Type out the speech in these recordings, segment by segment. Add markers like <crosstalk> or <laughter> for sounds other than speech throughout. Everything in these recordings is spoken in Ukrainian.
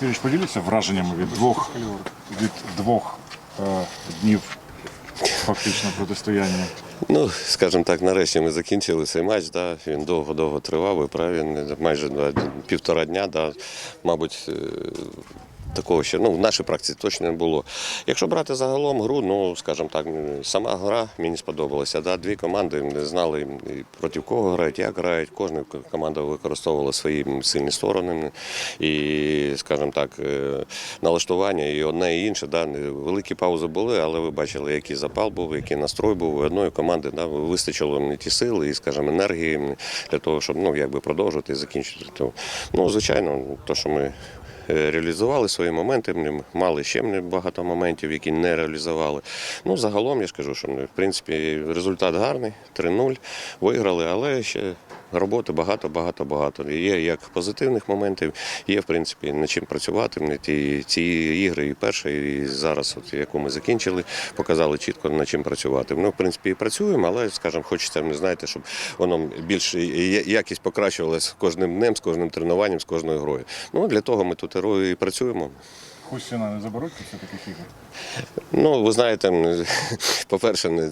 Юрійович, поділіться враженнями від двох, від двох е, днів фактично протистояння. Ну, скажімо так, нарешті ми закінчили цей матч. Да. Він довго-довго тривав, ви праві, майже да, півтора дня. Да. Мабуть, е, такого ще ну, в нашій практиці точно не було. Якщо брати загалом гру, ну, скажімо так, сама гра мені сподобалася. Да. Дві команди не знали проти кого грають, як грають. Кожна команда використовувала свої сильні сторони. І, скажімо так, е, налаштування і одне і інше. Да. Великі паузи були, але ви бачили, який запал був, який настрой був. У одної команди да, вистачило не ті сили і, скажімо, енергії для того, щоб ну, якби продовжувати і закінчити. Ну, звичайно, то, що ми реалізували свої моменти, мали ще багато моментів, які не реалізували. Ну, загалом я ж кажу, що в принципі результат гарний, 3-0, виграли, але ще роботи багато, багато, багато. Є як позитивних моментів, є в принципі над чим працювати. Мені Ті, ці ігри, і перша, і зараз, от, яку ми закінчили, показали чітко над чим працювати. Ну, в принципі, і працюємо, але, скажімо, хочеться, не знаєте, щоб воно більш якість покращувалася з кожним днем, з кожним тренуванням, з кожною грою. Ну, для того ми тут і працюємо. Хустіна не заберуть після таких ігор? Ну, ви знаєте, <laughs> по-перше,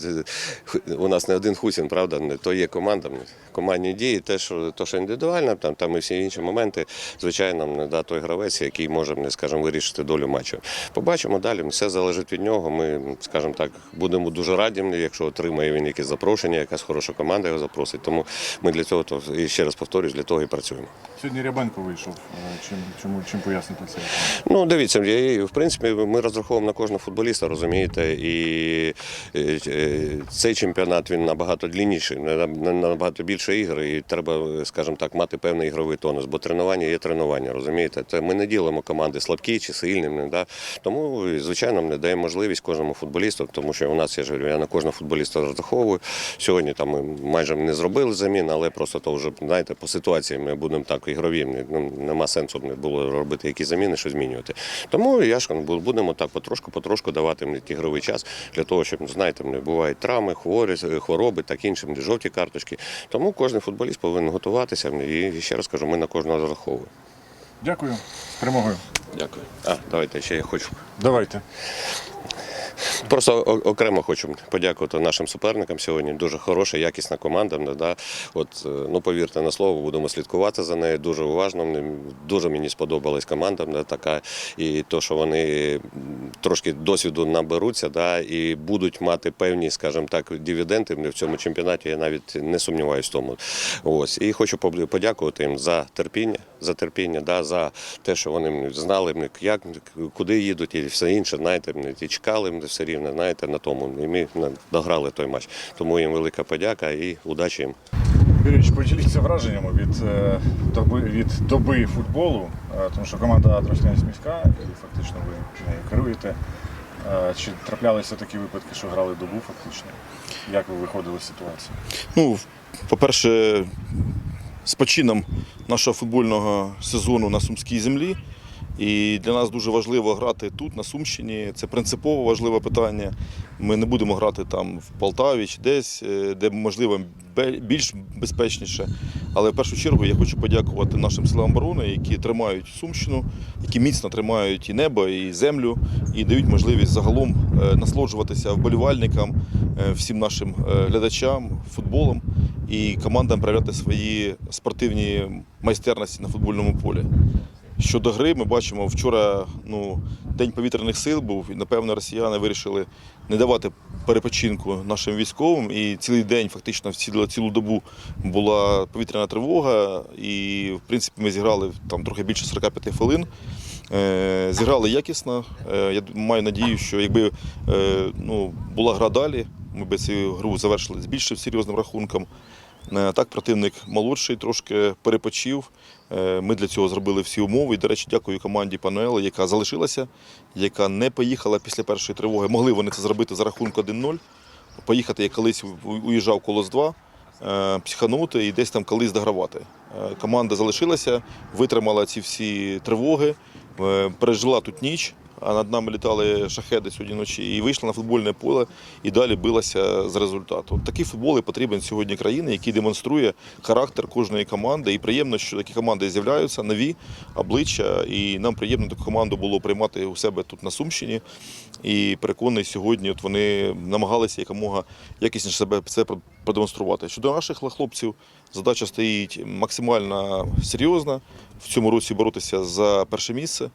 у нас не один Хусін, правда, то є команда, командні дії, те, що, то, що індивідуально, там, там і всі інші моменти, звичайно, не да, той гравець, який може, скажімо, вирішити долю матчу. Побачимо далі, все залежить від нього. Ми, скажімо так, будемо дуже раді, якщо отримає він якесь запрошення, якась хороша команда його запросить. Тому ми для цього, то, і ще раз повторюсь, для того і працюємо. Сьогодні Рябенко вийшов. Е, Чим, чому, чим пояснити це? Ну, дивіться, я- в принципі, ми розраховуємо на кожного футболіста, розумієте, і е, е, цей чемпіонат він набагато длінніший, на- на- набагато більше ігор, і треба, скажімо так, мати певний ігровий тонус, бо тренування є тренування, розумієте? Це ми не ділимо команди слабкі чи сильні, да? тому, звичайно, ми даємо можливість кожному футболісту, тому що у нас, я ж говорю, я на кожного футболіста розраховую. Сьогодні там ми майже не зробили замін, але просто то вже, знаєте, по ситуації ми будемо так ігрові, ну, нема сенсу не було робити якісь заміни, що змінювати. Тому я ж будемо так потрошку, потрошку давати мені ігровий час для того, щоб знаєте, бувають травми, хворі, хвороби, так іншим, жовті карточки. Тому кожен футболіст повинен готуватися. І ще раз кажу, ми на кожного розраховуємо. Дякую. З перемогою. Дякую. А, давайте ще я хочу. Давайте. Просто окремо хочу подякувати нашим суперникам сьогодні. Дуже хороша, якісна команда. ну, Да. От, е, ну, повірте на слово, будемо слідкувати за нею дуже уважно. Дуже мені сподобалась команда да, така. І то, що вони трошки досвіду наберуться да, і будуть мати певні, скажімо так, дивіденди в цьому чемпіонаті, я навіть не сумніваюся в тому. Ось. І хочу подякувати їм за терпіння, за терпіння, да, за те, що вони знали, як, куди їдуть і все інше, знаєте, і чекали все рівно, знаєте, на тому. І ми дограли той матч. Тому їм велика подяка і удачі їм. Юрійович, поділіться враженнями від, е, доби, від доби футболу, е, тому що команда Тростянець міська, і фактично ви нею керуєте. Е, Чи траплялися такі випадки, що грали добу фактично? Як ви виходили з ситуації? Ну, по-перше, з почином нашого футбольного сезону на Сумській землі. І для нас дуже важливо грати тут, на Сумщині. Це принципово важливе питання. Ми не будемо грати там в Полтаві чи десь, е, де можливо більш безпечніше. Але в першу чергу я хочу подякувати нашим силам оборони, які тримають Сумщину, які міцно тримають і небо, і землю, і дають можливість загалом е, насолоджуватися вболівальникам, е, всім нашим глядачам, футболом і командам проявляти свої спортивні майстерності на футбольному полі. Щодо гри, ми бачимо, вчора ну, День повітряних сил був, і напевно росіяни вирішили не давати перепочинку нашим військовим. І цілий день, фактично, цілу, цілу добу була повітряна тривога. І, в принципі, ми зіграли там трохи більше 45 хвилин. Е, Зіграли якісно. Е, Я маю надію, що якби е, ну, була гра далі, ми б цю гру завершили з більш серйозним рахунком. Е, Так, противник молодший, трошки перепочив. Е, Ми для цього зробили всі умови. І, до речі, дякую команді Пануела, яка залишилася, яка не поїхала після першої тривоги. Могли вони це зробити за рахунку 1-0. Поїхати, як колись уїжджав колос 2, е, психанути і десь там колись догравати. Команда залишилася, витримала ці всі тривоги, пережила тут ніч. А над нами літали шахеди сьогодні вночі, і вийшла на футбольне поле і далі билася з результату. Такий футбол і потрібен сьогодні країни, який демонструє характер кожної команди. І приємно, що такі команди з'являються, нові обличчя. І нам приємно таку команду було приймати у себе тут на Сумщині. І переконаний, сьогодні от вони намагалися якомога якісніше себе це продемонструвати. Щодо наших хлопців, задача стоїть максимально серйозна. В цьому році боротися за перше місце.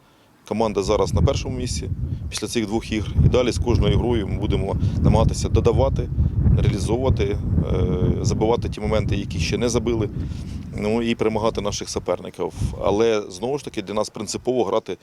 Команда зараз на першому місці після цих двох ігр. І далі з кожною грою ми будемо намагатися додавати, реалізовувати, е, забивати ті моменти, які ще не забили. Ну і перемагати наших суперників. Але знову ж таки для нас принципово грати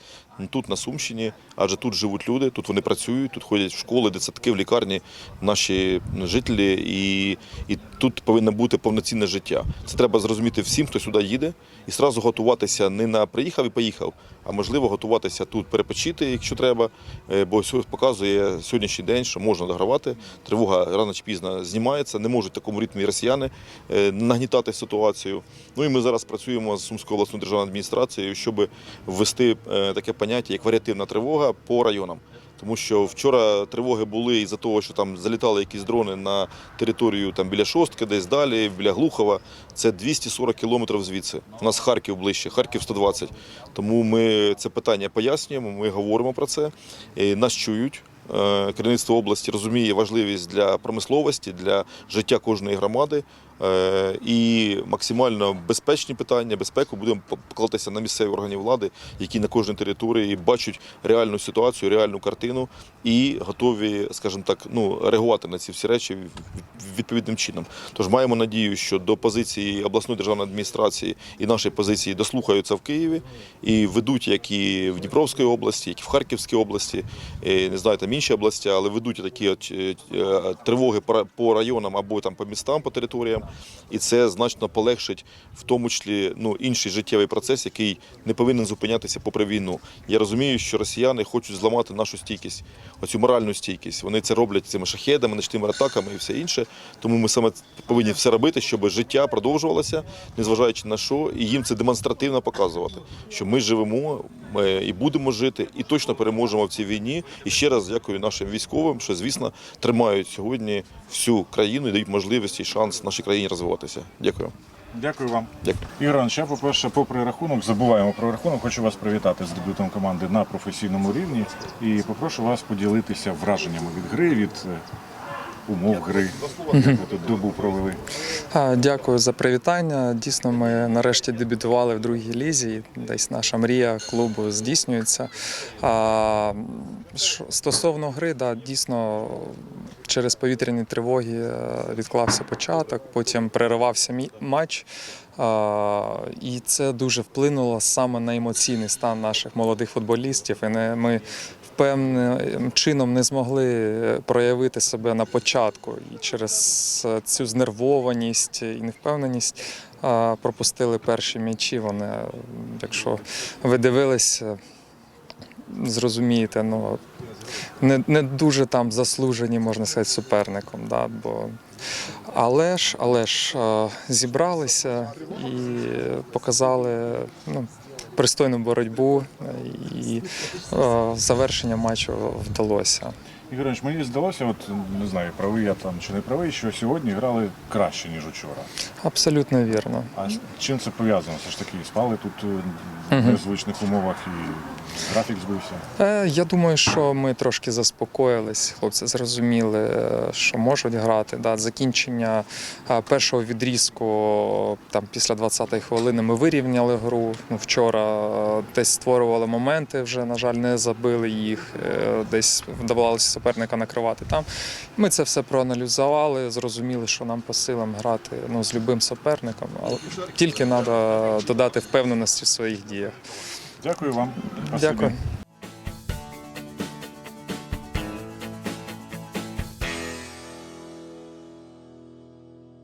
тут на Сумщині, адже тут живуть люди, тут вони працюють, тут ходять в школи, дитсадки, в лікарні наші жителі, і, і тут повинно бути повноцінне життя. Це треба зрозуміти всім, хто сюди їде, і одразу готуватися не на приїхав і поїхав, а можливо готуватися тут перепочити, якщо треба. Е, Бо показує сьогоднішній день, що можна догравати. Тривога рано чи пізно знімається, не можуть в такому ритмі росіяни е, нагнітати ситуацію. Ну і ми зараз працюємо з Сумською обласною державною адміністрацією, щоб ввести е, таке поняття, як варіативна тривога по районам. Тому що вчора тривоги були із-за того, що там залітали якісь дрони на територію там біля шостки, десь далі, біля Глухова. Це 240 кілометрів звідси. У нас Харків ближче, Харків 120. Тому ми це питання пояснюємо. Ми говоримо про це. І нас чують. Е, Керівництво області розуміє важливість для промисловості, для життя кожної громади. Е, І максимально безпечні питання, безпеку будемо покладатися на місцеві органи влади, які на кожній території бачать реальну ситуацію, реальну картину і готові, скажімо так, ну реагувати на ці всі речі відповідним чином. Тож маємо надію, що до позиції обласної державної адміністрації і нашої позиції дослухаються в Києві і ведуть як і в Дніпровській області, як і в Харківській області, е, не знаю, там інші області, але ведуть такі от, е, е, тривоги по районам або там по містам, по територіям. І це значно полегшить в тому числі ну, інший життєвий процес, який не повинен зупинятися попри війну. Я розумію, що росіяни хочуть зламати нашу стійкість, оцю моральну стійкість. Вони це роблять цими шахедами, ночними атаками і все інше. Тому ми саме повинні все робити, щоб життя продовжувалося, незважаючи на що, і їм це демонстративно показувати, що ми живемо ми і будемо жити, і точно переможемо в цій війні. І ще раз дякую нашим військовим, що звісно тримають сьогодні всю країну і дають можливість і шанс нашій країні розвиватися. Дякую. Дякую вам. Дякую. Ігор Іванович, я, по-перше, попри рахунок, забуваємо про рахунок. Хочу вас привітати з дебютом команди на професійному рівні і попрошу вас поділитися враженнями від гри, від е, умов гри, як ви тут добу провели. Дякую за привітання. Дійсно, ми нарешті дебютували в другій лізі. Десь наша мрія клубу здійснюється. Стосовно гри, да, дійсно через повітряні тривоги е, відклався початок, потім переривався матч. І це дуже вплинуло саме на емоційний стан наших молодих футболістів. І ми певним чином не змогли проявити себе на початку. І через е, цю знервованість і невпевненість пропустили перші м'ячі. Вони, е, якщо ви дивилися, зрозумієте, ну не, не дуже там заслужені, можна сказати, суперником. Да, бо... Але ж, але ж е, зібралися і показали ну, пристойну боротьбу, і е, завершення матчу вдалося. Ігор Іванович, мені здалося, от не знаю, правий я там чи не правий, що сьогодні грали краще, ніж учора. Абсолютно вірно. А з чим це пов'язано? Все ж таки, спали тут е, в незвичних умовах і графік збився. Е, Я думаю, що ми трошки заспокоїлись. Хлопці зрозуміли, що можуть грати. Да, закінчення першого відрізку там після 20-ї хвилини ми вирівняли гру. Ну, Вчора десь створювали моменти, вже, на жаль, не забили їх. Е, Десь вдавалося суперника накривати там. Ми це все проаналізували, зрозуміли, що нам по силам грати ну, з любим суперником, але тільки треба додати впевненості в своїх діях. Дякую вам. Дякую.